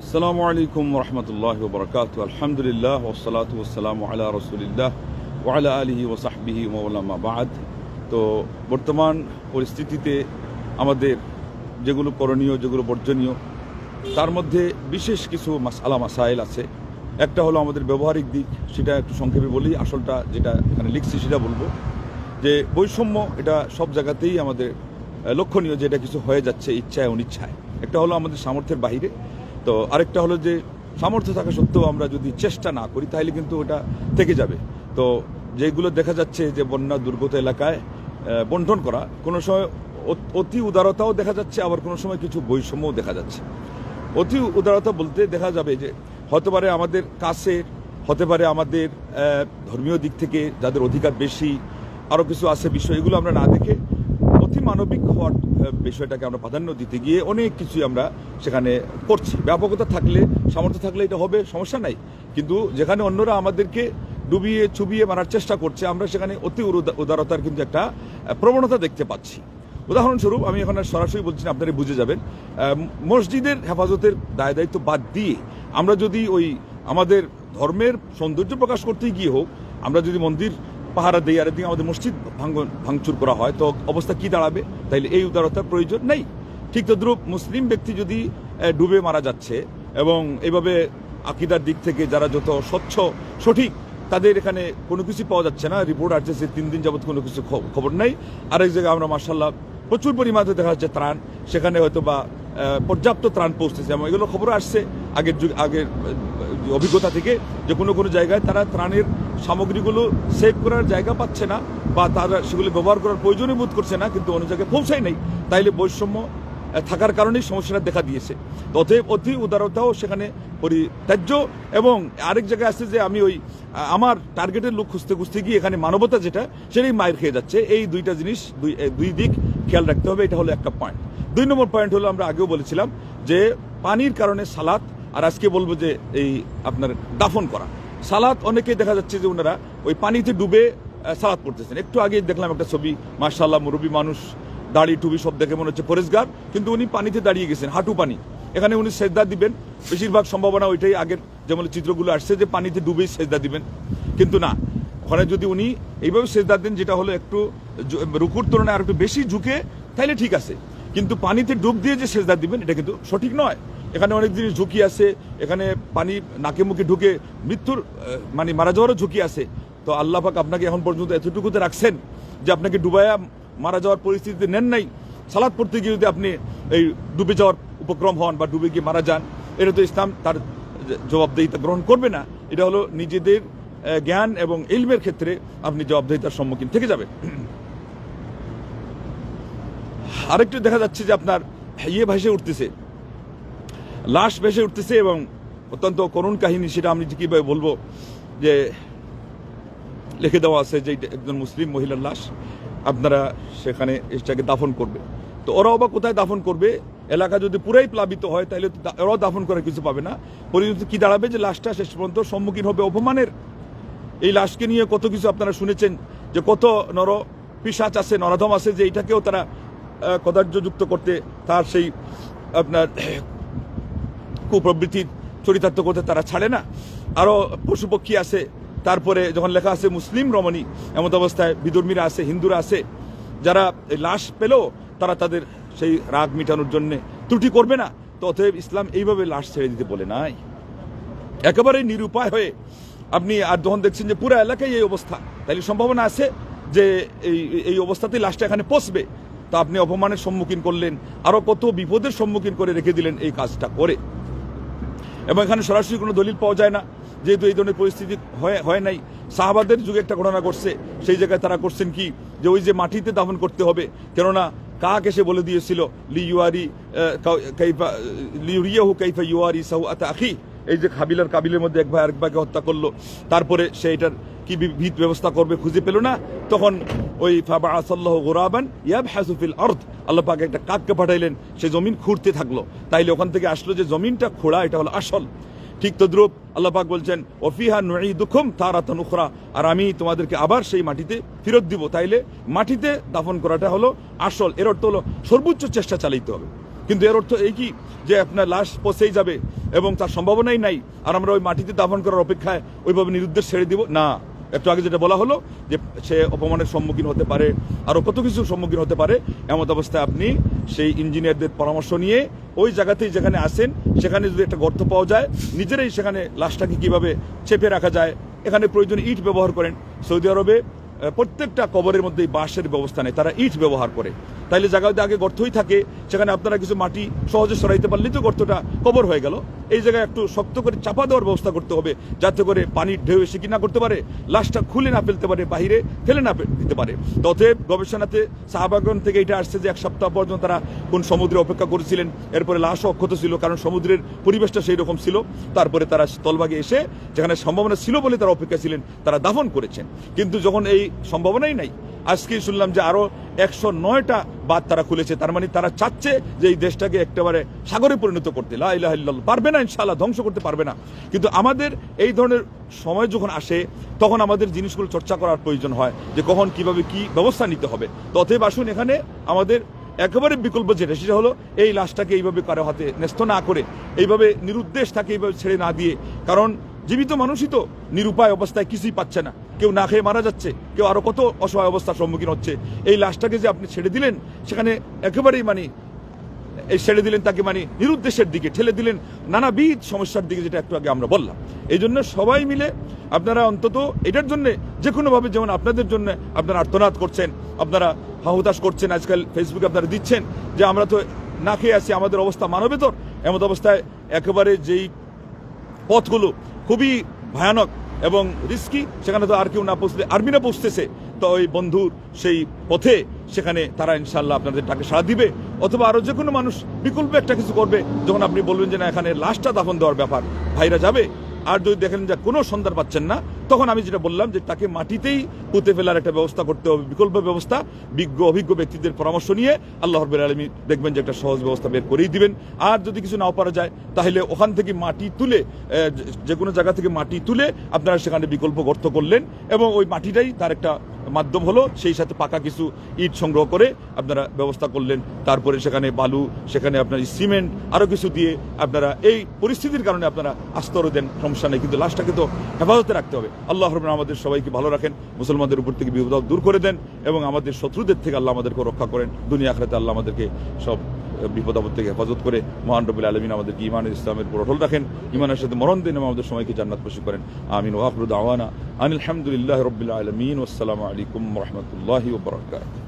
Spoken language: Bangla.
আসসালামু আলাইকুম রহমতুল্লাহ বরকাত আলহামদুলিল্লাহ ওসালাত ওসালাম আলা রসুলিল্লাহ ওয়ালা আলিহি ওসাহবিহি তো, বর্তমান পরিস্থিতিতে আমাদের যেগুলো করণীয়, যেগুলো বর্জনীয়, তার মধ্যে বিশেষ কিছু মাসালা মাসাইল আছে। একটা হলো আমাদের ব্যবহারিক দিক, সেটা একটু সংক্ষেপে বলি, আসলটা যেটা এখানে লিখছি সেটা বলব। যে বৈষম্য, এটা সব জায়গাতেই আমাদের লক্ষণীয় যে এটা কিছু হয়ে যাচ্ছে ইচ্ছায় অনিচ্ছায়। একটা হলো আমাদের সামর্থ্যের বাইরে তো আরেকটা হলো যে সামর্থ্য থাকা সত্ত্বেও আমরা যদি চেষ্টা না করি, তাহলে কিন্তু ওটা থেকে যাবে। তো যেগুলো দেখা যাচ্ছে যে বন্যা দুর্গত এলাকায় বন্টন করা, কোনো সময় অতি উদারতাও দেখা যাচ্ছে, আবার কোনো সময় কিছু বৈষম্যও দেখা যাচ্ছে। অতি উদারতা বলতে দেখা যাবে যে হতে পারে আমাদের কাছের হতে পারে আমাদের ধর্মীয় দিক থেকে যাদের অধিকার বেশি আরও কিছু আছে বিষয়, এগুলো আমরা না দেখে অতি মানবিক হওয়ার বিষয়টাকে আমরা প্রাধান্য দিতে গিয়ে অনেক কিছু আমরা সেখানে করছি। ব্যাপকতা থাকলে, সামর্থ্য থাকলে এটা হবে, সমস্যা নাই। কিন্তু যেখানে অন্যরা আমাদেরকে ডুবিয়ে, চুবিয়ে মারার চেষ্টা করছে, আমরা সেখানে অতি উদারতার কিন্তু একটা প্রবণতা দেখতে পাচ্ছি। উদাহরণস্বরূপ, আমি এখন সরাসরি বলছি আপনারা বুঝে যাবেন। মসজিদের হেফাজতের দায় দায়িত্ব বাদ দিয়ে আমরা যদি ওই আমাদের ধর্মের সৌন্দর্য প্রকাশ করতে গিয়ে হোক, আমরা যদি মন্দির পাহারা দিই আর এদিকে আমাদের মসজিদ ভাঙ্গন ভাঙচুর করা হয়। তো অবস্থা কি দাঁড়াবে? তাইলে এই উদারতার প্রয়োজন নেই। ঠিক তদ্রুপ মুসলিম ব্যক্তি যদি ডুবে মারা যাচ্ছে এবং এভাবে আকিদার দিক থেকে যারা যত স্বচ্ছ, সঠিক, তাদের এখানে কোনো কিছু পাওয়া যাচ্ছে না। রিপোর্ট আসছে তিন দিন যাবত কোনো কিছু খবর নেই। আরেক জায়গায় আমরা মার্শাল্লাহ প্রচুর পরিমাণে দেখা যাচ্ছে ত্রাণ। সেখানে হয়তো বা পর্যাপ্ত ত্রাণ পৌঁছতেছে এবং এগুলো খবর আসছে। আগের যুগ আগের অভিজ্ঞতা থেকে যে কোনো কোনো জায়গায় তারা ত্রাণের সামগ্রীগুলো সেভ করার জায়গা পাচ্ছে না বা তারা সেগুলো ব্যবহার করার প্রয়োজনীয় বোধ করছে না, কিন্তু অন্য জায়গায় পৌঁছায় নেই। তাইলে বৈষম্য থাকার কারণেই সমস্যাটা দেখা দিয়েছে। অতএব অতি উদারতাও সেখানে পরিত্যাজ্য এবং আরেক জায়গায় আছে যে আমি ওই আমার টার্গেটের লোক খুঁজতে খুঁজতে গিয়ে এখানে মানবতা যেটা, সেটাই মায়ের খেয়ে যাচ্ছে। এই দুইটা জিনিস, দুই দুই দিক খেয়াল রাখতে হবে, এটা হলো একটা পয়েন্ট দুই নম্বর পয়েন্ট হলো আমরা আগেও বলেছিলাম যে পানির কারণে সালাত আর আজকে বলব যে এই আপনার দাফন করা। সালাত অনেকেই দেখা যাচ্ছে যে ওনারা ওই পানিতে ডুবে সালাত করতেছেন একটু আগে দেখলাম একটা ছবি মার্শাল্লাহ মুরব্বী মানুষ, দাড়ি টুবি সব দেখে মনে হচ্ছে পরেশগার, কিন্তু উনি পানিতে দাঁড়িয়ে গেছেন, হাঁটু পানি। এখানে উনি সেজদা দিবেন। বেশিরভাগ সম্ভাবনা ওইটাই আগের যেমন চিত্রগুলো আসছে যে পানিতে ডুবেই সেজদা দিবেন। কিন্তু না ওখানে যদি উনি এইভাবে সেজদা দেন, যেটা হলো একটু রুকুর তুলনায় আর একটু বেশি ঝুঁকে, তাইলে ঠিক আছে। কিন্তু পানিতে ডুব দিয়ে যে সেজদা দিবেন, এটা কিন্তু সঠিক নয়। এখানে অনেক জিনিস ঝুঁকি আছে, এখানে পানি নাকে মুখে ঢুকে মৃত্যুর মানে মারা যাওয়ারও ঝুঁকি আছে। তো আল্লাহ পাক আপনাকে এখন পর্যন্ত এতটুকুতে রাখছেন যে আপনাকে ডুবায়া মারা যাওয়ার পরিস্থিতিতে নেন নাই। সালাদ পড়তে গিয়ে যদি আপনি এই ডুবে যাওয়ার উপক্রম হন বা ডুবে গিয়ে মারা যান, এটা তো ইসলাম তার জবাবদেহিতা গ্রহণ করবে না। এটা হলো নিজেদের জ্ঞান এবং ইলমের ক্ষেত্রে আপনি জবাবদেহিতার সম্মুখীন থেকে যাবেন আরেকটু দেখা যাচ্ছে যে আপনার ইয়ে ভেসে উঠতেছে। লাশ ভেসে উঠতেছে এবং অত্যন্ত করুণ কাহিনী সেটা আমি কীভাবে বলব যে লিখে দেওয়া আছে যে একজন মুসলিম মহিলার লাশ। আপনারা সেখানে এটাকে দাফন করবে। তো ওরাও বা কোথায় দাফন করবে? এলাকা যদি পুরাই প্লাবিত হয়, তাহলে ওরাও দাফন করার কিছু পাবে না। পরিণতি কি দাঁড়াবে যে লাশটা শেষ পর্যন্ত সম্মুখীন হবে অপমানের? এই লাশকে নিয়ে কত কিছু আপনারা শুনেছেন যে কত নর পিসাচ আছে, নরাধম আছে, যে এটাকেও তারা কদার্যযুক্ত করতে, তার সেই আপনার কুপ্রবৃত্তির চরিতার্থ করতে তারা ছাড়ে না। আরও পশু পক্ষী আছে, তারপরে যখন লেখা আছে মুসলিম রমণী এমত অবস্থায় বিধর্মীরা আছে, হিন্দুরা আছে, যারা লাশ পেলেও তারা তাদের সেই রাগ মিটানোর জন্য ত্রুটি করবে না। তো অতএব ইসলাম এইভাবে লাশ ছেড়ে দিতে বলে নাই। একেবারে নিরুপায় হয়ে আপনি আর যখন দেখছেন যে পুরো এলাকায় এই অবস্থা, তাহলে সম্ভাবনা আছে যে এই এই অবস্থাতেই লাশটা এখানে পচবে। তা আপনি অপমানের সম্মুখীন করলেন আরও কত বিপদের সম্মুখীন করে রেখে দিলেন এই কাজটা করে। এবং এখানে সরাসরি কোনো দলিল পাওয়া যায় না, যেহেতু এই ধরনের পরিস্থিতি হয় হয় নাই। সাহাবাদের যুগে একটা ঘটনা করছে সেই জায়গায় তারা করছেন কি? যে ওই যে মাটিতে দাফন করতে হবে, কেননা কাক এসে বলে দিয়েছিল? লি ইউয়ারি কাইফা লি হু কাইফা ইউয়ারি সাহু আতা আখি। এই যে কাবিলার কাবিলের মধ্যে এক ভাই আরেক ভাইকে হত্যা করল, তারপরে সে এটার কি ভিত ব্যবস্থা করবে খুঁজে পেল না, তখন ওই ফাবা আসাল্লাহ গোরাবান ইয়াব হাসুফিল অর্থ আল্লাহ পাক একটা কাককে পাঠাইলেন, সে জমিন খুঁড়তে থাকল। তাইলে ওখান থেকে আসলো যে জমিনটা খোঁড়া, এটা হলো আসল। ঠিক তদ্রুপ আল্লাহ পাক বলছেন, ওফিহা নুই দুঃখম তার তারাতন উখরা আর আমি তোমাদেরকে আবার সেই মাটিতে ফেরত দিব। তাইলে মাটিতে দাফন করাটা হলো আসল। এর অর্থ হলো সর্বোচ্চ চেষ্টা চালাইতে হবে। কিন্তু এর অর্থ এই কি? যে আপনার লাশ পচেই যাবে এবং তার সম্ভাবনাই নাই, আর আমরা ওই মাটিতে দাফন করার অপেক্ষায় ওইভাবে নিরুদ্দেশ ছেড়ে দিব? না। একটু আগে যেটা বলা হলো যে সে অপমানের সম্মুখীন হতে পারে, আরও কত কিছুর সম্মুখীন হতে পারে, এমন অবস্থায় আপনি সেই ইঞ্জিনিয়ারদের পরামর্শ নিয়ে ওই জায়গাতেই যেখানে আসেন সেখানে যদি একটা গর্ত পাওয়া যায়, নিজেরাই সেখানে লাশটাকে কীভাবে চেপে রাখা যায়, এখানে প্রয়োজনে ইট ব্যবহার করেন। সৌদি আরবে প্রত্যেকটা কবরের মধ্যেই বাঁশের ব্যবস্থা নেই, তারা ইট ব্যবহার করে। তাইলে জায়গাতে আগে গর্তই থাকে, সেখানে আপনারা কিছু মাটি সহজে সরাইতে পারলে তো গর্তটা কবর হয়ে গেল। এই জায়গায় একটু শক্ত করে চাপা দেওয়ার ব্যবস্থা করতে হবে, যাতে করে পানির ঢেউ এসে কি না করতে পারে, লাশটা খুলে না ফেলতে পারে, বাহিরে ফেলে না দিতে পারে। অতএব গবেষণাতে সাহাবাগন থেকে এটা আসছে যে এক সপ্তাহ পর্যন্ত তারা কোন সমুদ্রে অপেক্ষা করেছিলেন, এরপরে লাশও অক্ষত ছিল, কারণ সমুদ্রের পরিবেশটা সেই রকম ছিল। তারপরে তারা স্থলভাগে এসে, যেখানে সম্ভাবনা ছিল বলে তারা অপেক্ষা ছিলেন, তারা দাফন করেছেন। কিন্তু যখন এই সম্ভাবনাই নাই। আজকেই শুনলাম যে আরও একশো নয়টা বাদ তারা খুলেছে। তার মানে তারা চাচ্ছে যে এই দেশটাকে একেবারে সাগরে পরিণত করতে। লা ইলাহা ইল্লাল্লাহ। পারবে না, ইনশাআল্লাহ, ধ্বংস করতে পারবে না। কিন্তু আমাদের এই ধরনের সময় যখন আসে, তখন আমাদের জিনিসগুলো চর্চা করার প্রয়োজন হয় যে কখন কীভাবে কি ব্যবস্থা নিতে হবে। তো অতএব আসুন এখানে আমাদের একেবারে বিকল্প যেটা, সেটা হলো এই লাশটাকে এইভাবে কারও হাতে ন্যস্ত না করে, এইভাবে নিরুদ্দেশ তাকে এইভাবে ছেড়ে না দিয়ে। কারণ জীবিত মানুষই তো নিরুপায় অবস্থায় কিছুই পাচ্ছে না। কেউ না খেয়ে মারা যাচ্ছে, কেউ আরও কত অসহায় অবস্থার সম্মুখীন হচ্ছে। এই লাশটাকে যে আপনি ছেড়ে দিলেন, সেখানে একেবারেই মানে এই ছেড়ে দিলেন তাকে মানে নিরুদ্দেশের দিকে ঠেলে দিলেন, নানাবিধ সমস্যার দিকে যেটা একটু আগে আমরা বললাম। এই জন্য সবাই মিলে আপনারা অন্তত এটার জন্য যে কোনোভাবে যেমন আপনাদের জন্য আপনারা আর্তনাদ করছেন, আপনারা হাহুতাশ করছেন, আজকাল ফেসবুকে আপনারা দিচ্ছেন যে আমরা তো না খেয়ে আছি, আমাদের অবস্থা মানবেতর। এমন অবস্থায় একেবারে যেই পথগুলো খুবই ভয়ানক এবং রিস্কি, সেখানে তো আর কেউ না পৌঁছে আর্মি না পৌঁছতেছে। তো ওই বন্ধুর সেই পথে সেখানে তারা ইনশাল্লাহ আপনাদের ডাকে সাড়া দিবে। অথবা আরও যে কোনো মানুষ বিকল্প একটা কিছু করবে, যখন আপনি বলবেন যে না, এখানে লাশটা দাফন দেওয়ার ব্যাপার, ভাইরা যাবে। আর যদি দেখেন যে কোনো সন্ধান পাচ্ছেন না তখন আমি যেটা বললাম যে তাকে মাটিতেই পুঁতে ফেলার একটা ব্যবস্থা করতে হবে, বিকল্প ব্যবস্থা, বিজ্ঞ, অভিজ্ঞ ব্যক্তিদের পরামর্শ নিয়ে আল্লাহ রব্বুল আলমী দেখবেন যে একটা সহজ ব্যবস্থা বের করেই দিবেন। আর যদি কিছু নাও পারা যায়, তাহলে ওখান থেকে মাটি তুলে যে কোনো জায়গা থেকে মাটি তুলে আপনারা সেখানে বিকল্প গর্ত করলেন এবং ওই মাটিটাই তার একটা মাধ্যম হলো, সেই সাথে পাকা কিছু ইট সংগ্রহ করে আপনারা ব্যবস্থা করলেন। তারপরে সেখানে বালু, সেখানে আপনার সিমেন্ট আরও কিছু দিয়ে আপনারা এই পরিস্থিতির কারণে আপনারা আস্তর দেন, সমস্যা নেই। কিন্তু লাশটাকে তো হেফাজতে রাখতে হবে। আল্লাহ রহমান আমাদের সবাইকে ভালো রাখেন, মুসলমানদের উপর থেকে বিপদ দূর করে দেন এবং আমাদের শত্রুদের থেকে আল্লাহ আমাদেরকে রক্ষা করেন। দুনিয়া আখরাতে আল্লাহ আমাদেরকে সব বিপদ আপদ থেকে হেফাজত করে মহান রবিল আলমিন আমাদেরকে ইমান ইসলামের উপর অটল রাখেন ইমানের সাথে মরণ দিন আমাদের সময়কে জান্নাত খুশি করেন। আমিন। ওয়াফরুদ আওয়ানা আনিল হামদুলিল্লাহ রবিল আলমিন। আসসালামু আলাইকুম রহমতুল্লাহি ওবরাকাত